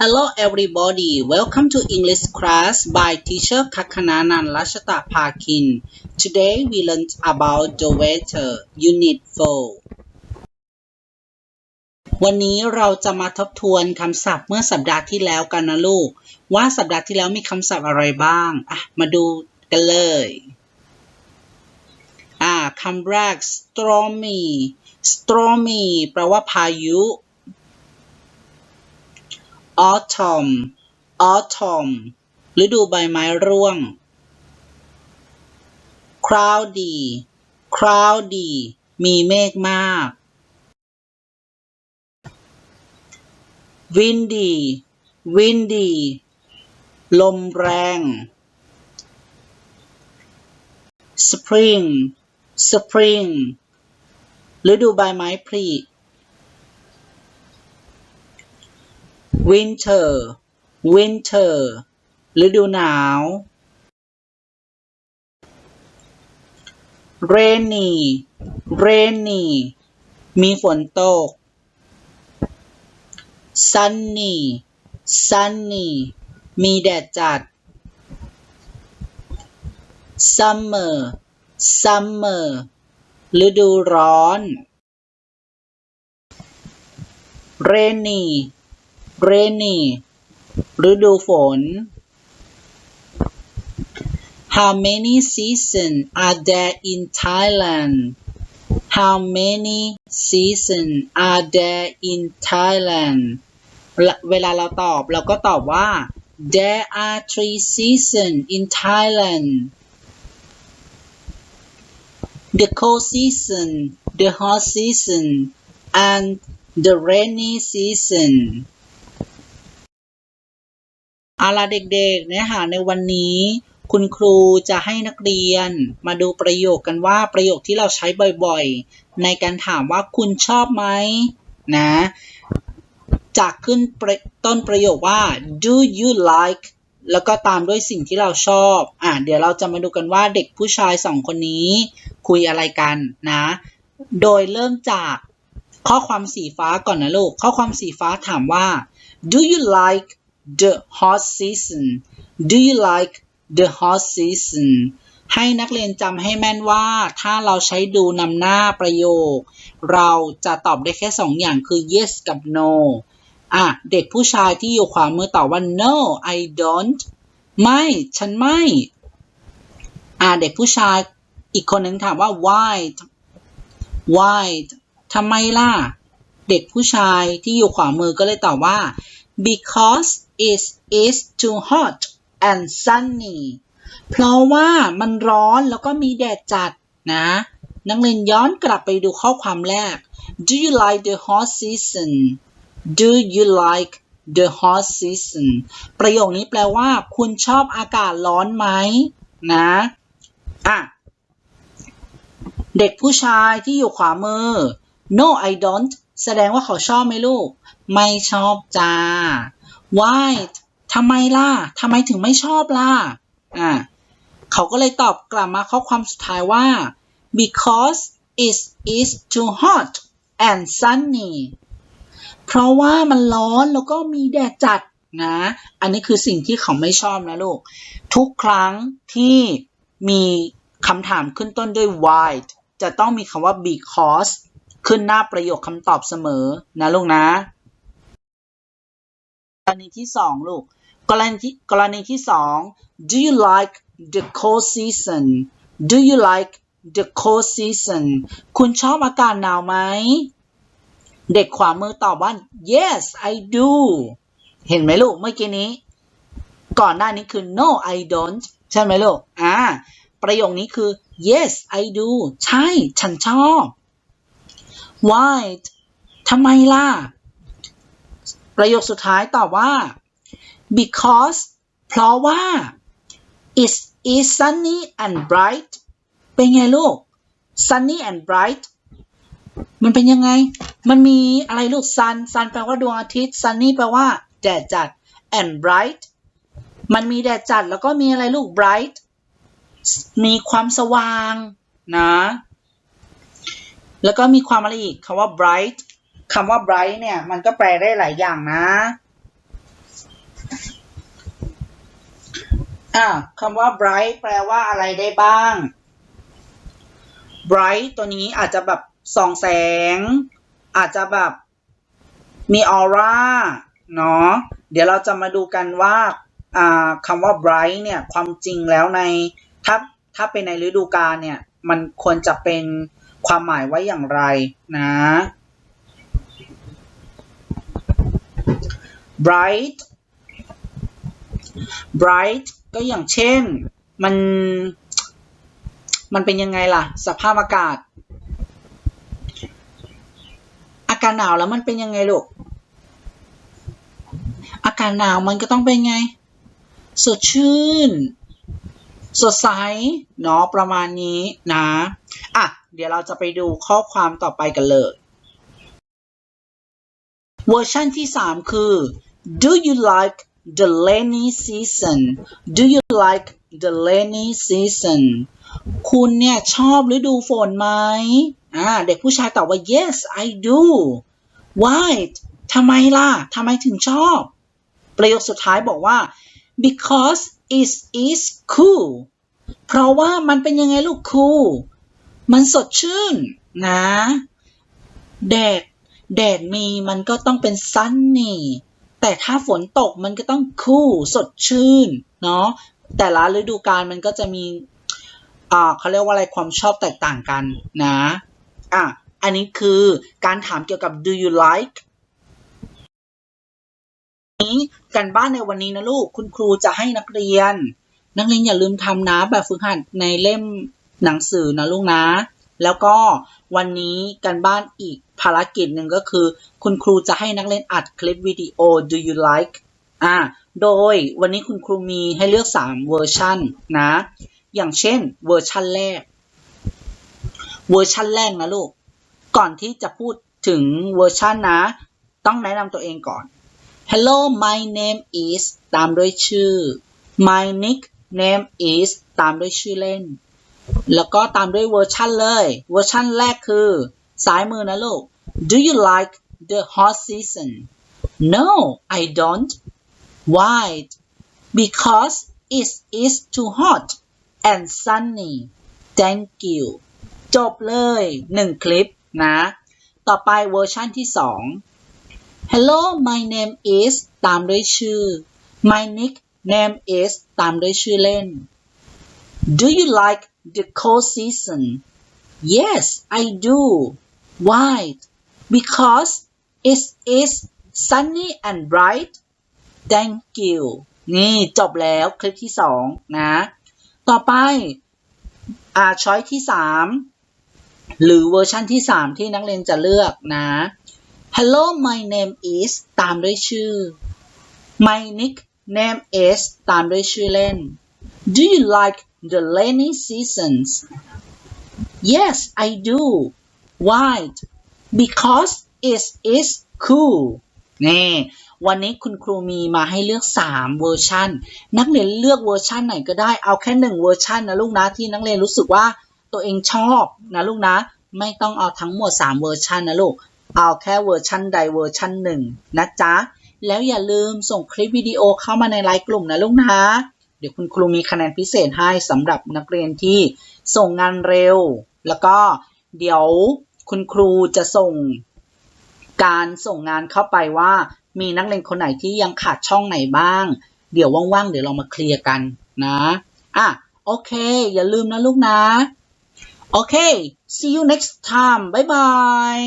Hello everybody, welcome to English class by teacher Kakananan Lashata Parkin. Today we learned about the weather, unit 4 วันนี้เราจะมาทบทวนคำศัพท์เมื่อสัปดาห์ที่แล้วกันนะลูก ว่าสัปดาห์ที่แล้วมีคำศัพท์อะไรบ้างอะมาดูกันเลย อ่าคำแรก stormy stormy แปลว่าพายุ autumn autumn ฤดูใบไม้ร่วง cloudy cloudy มีเมฆมาก windy windy ลมแรง spring spring ฤดูใบไม้ผลิ winter winter ฤดูหนาว rainy rainy มีฝนตก sunny sunny มีแดดจัด summer summer ฤดูร้อน rainy rainy ฤดูฝน How many seasons are there in Thailand? How many seasons are there in Thailand? เวลาเราตอบเราก็ตอบว่า There are three seasons in Thailand. The cold season, the hot season, and the rainy season. เอาละเด็กๆ เนื้อหาในวันนี้ คุณครูจะให้นักเรียนมาดูประโยคกันว่าประโยคที่เราใช้บ่อยๆ ในการถามว่าคุณชอบไหมนะจากขึ้นต้นประโยคว่า do you like แล้วก็ตามด้วยสิ่งที่เราชอบ อะ เดี๋ยวเราจะมาดูกันว่าเด็กผู้ชายสองคนนี้ คุยอะไรกันนะ โดยเริ่มจากข้อความสีฟ้าก่อนนะลูก ข้อความสีฟ้าถามว่า do you like the hot season do you like the hot season ให้นักเรียนจำให้แม่นว่าถ้าเราใช้ดูนำหน้าประโยค เราจะตอบได้แค่สองอย่างคือ yes กับ no อะ เด็กผู้ชายที่อยู่ขวามือตอบว่า no I don't ไม่ ฉันไม่ อะ เด็กผู้ชายอีกคนหนึ่งถามว่า why why ทำไมล่ะ เด็กผู้ชายที่อยู่ขวามือก็เลยตอบว่า because it is too hot and sunny เพราะว่ามันร้อนแล้วก็มีแดดจัดนะ นักเรียนย้อนกลับไปดูข้อความแรก Do you like the hot season Do you like the hot season ประโยคนี้แปลว่า คุณชอบอากาศร้อนไหมนะอะเด็กผู้ชายที่อยู่ขวามือ No I don't แสดงว่าเขาชอบไหมลูก ไม่ชอบจ้า Why ทำไมล่ะทำไมถึงไม่ชอบล่ะอะเขาก็เลยตอบกลับมาข้อความสุดท้ายว่า because it is too hot and sunny เพราะว่ามันร้อนแล้วก็มีแดดจัดนะ อันนี้คือสิ่งที่เขาไม่ชอบนะลูก ทุกครั้งที่มีคำถามขึ้นต้นด้วย why จะต้องมีคำว่า because ขึ้นหน้าประโยคคำตอบเสมอนะลูกนะ ณีที่สองลูกกรณีที่กรณีที่สอง do you like the cold season do you like the cold season คุณชอบอากาศหนาวไหม เด็กขวามือตอบว่า yes I do เห็นไหมลูกเมื่อกี้นี้ ก่อนหน้านี้คือ no I don't ใช่ไหมลูก อ่า ประโยคนี้คือ yes I do ใช่ ฉันชอบ why ทำไมล่ะ ประโยคสุดท้ายตอบว่า because เพราะว่า it is sunny and bright เป็นไงลูก sunny and bright มันเป็นยังไง มันมีอะไรลูก sun sun แปลว่าดวงอาทิตย์ sunny แปลว่าแดดจัด and bright มันมีแดดจัดแล้วก็มีอะไรลูก bright มีความสว่างนะ แล้วก็มีความอะไรอีกคำว่า bright คำว่า bright เนี่ย มันก็แปลได้หลายอย่างนะอ่าคำว่า bright แปลว่าอะไรได้บ้าง bright ตัวนี้อาจจะแบบส่องแสง อาจจะแบบมีออร่าเนาะเดี๋ยวเราจะมาดูกันว่าคำว่า bright เนี่ย ความจริงแล้วใน ถ้าถ้าเป็นในฤดูกาลเนี่ย มันควรจะเป็นความหมายไว้อย่างไรนะ bright bright ก็อย่างเช่น มัน มันเป็นยังไงล่ะ สภาพอากาศ อากาศหนาวแล้วมันเป็นยังไงลูก อากาศหนาวมันก็ต้องเป็นไง สดชื่น สดใส เนาะประมาณนี้นะ อะ เดี๋ยวเราจะไปดูข้อความต่อไปกันเลย เวอร์ชันที่ 3 คือ Do you like the rainy season Do you like the rainy season คุณเนี่ยชอบฤดูฝนไหมอ่าเด็กผู้ชายตอบว่า yes I do why ทำไมล่ะทำไมถึงชอบ ประโยคสุดท้ายบอกว่า because it is cool เพราะว่ามันเป็นยังไงลูก cool มันสดชื่นนะ แดด แดดมีมันก็ต้องเป็น sunny แต่ถ้าฝนตกมันก็ต้อง cool สดชื่นเนาะแต่ละฤดูกาลมันก็จะมีอ่าเขาเรียกว่าอะไรความชอบแตกต่างกันนะอะอันนี้คือการถามเกี่ยวกับ do you like นี้กันบ้านในวันนี้นะลูกคุณครูจะให้นักเรียน นักเรียนอย่าลืมทำนะแบบฝึกหัดในเล่มหนังสือนะลูกนะ แล้วก็วันนี้กันบ้านอีก ภารกิจหนึ่งก็คือ คุณครูจะให้นักเรียนอัดคลิปวิดีโอ do you like อ่าโดยวันนี้คุณครูมีให้เลือก 3 เวอร์ชันนะ อย่างเช่นเวอร์ชันแรก เวอร์ชันแรกนะลูก ก่อนที่จะพูดถึงเวอร์ชันนะ ต้องแนะนำตัวเองก่อน Hello my name is ตามด้วยชื่อ My nickname is ตามด้วยชื่อเล่น แล้วก็ตามด้วยเวอร์ชันเลย เวอร์ชันแรกคือ ซ้ายมือนะลูก Do you like the hot season No I don't Why Because it is too hot and sunny Thank you จบเลยหนึ่งคลิปนะ ต่อไปเวอร์ชันที่สอง Hello my name is ตามด้วยชื่อ My nickname is ตามด้วยชื่อเล่น Do you like the cold season Yes I do Why Because it is sunny and bright Thank you นี่จบแล้วคลิปที่สองนะ ต่อไป อ่าช้อยที่สามหรือเวอร์ชันที่สามที่นักเรียนจะเลือกนะ Hello my name is ตามด้วยชื่อ My nickname is ตามด้วยชื่อเล่น Do you like the rainy seasons Yes I do Why Because it is cool นี่วันนี้คุณครูมีมาให้เลือก 3 เวอร์ชันนักเรียนเลือกเวอร์ชันไหนก็ได้เอาแค่หนึ่งเวอร์ชันนะลูกนะที่นักเรียนรู้สึกว่าตัวเองชอบนะลูกนะ ไม่ต้องเอาทั้งหมด 3 เวอร์ชันนะลูก เอาแค่เวอร์ชันใดเวอร์ชันหนึ่งนะจ๊ะ แล้วอย่าลืมส่งคลิปวิดีโอเข้ามาในไลน์กลุ่มนะลูกนะ เดี๋ยวคุณครูมีคะแนนพิเศษให้สำหรับนักเรียนที่ส่งงานเร็ว แล้วก็เดี๋ยว คุณครูจะส่งการส่งงานเข้าไปว่า มีนักเรียนคนไหนที่ยังขาดช่องไหนบ้าง เดี๋ยวว่างๆ เดี๋ยวเรามาเคลียร์กันนะอะโอเค อย่าลืมนะลูกนะ โอเค see you next time bye bye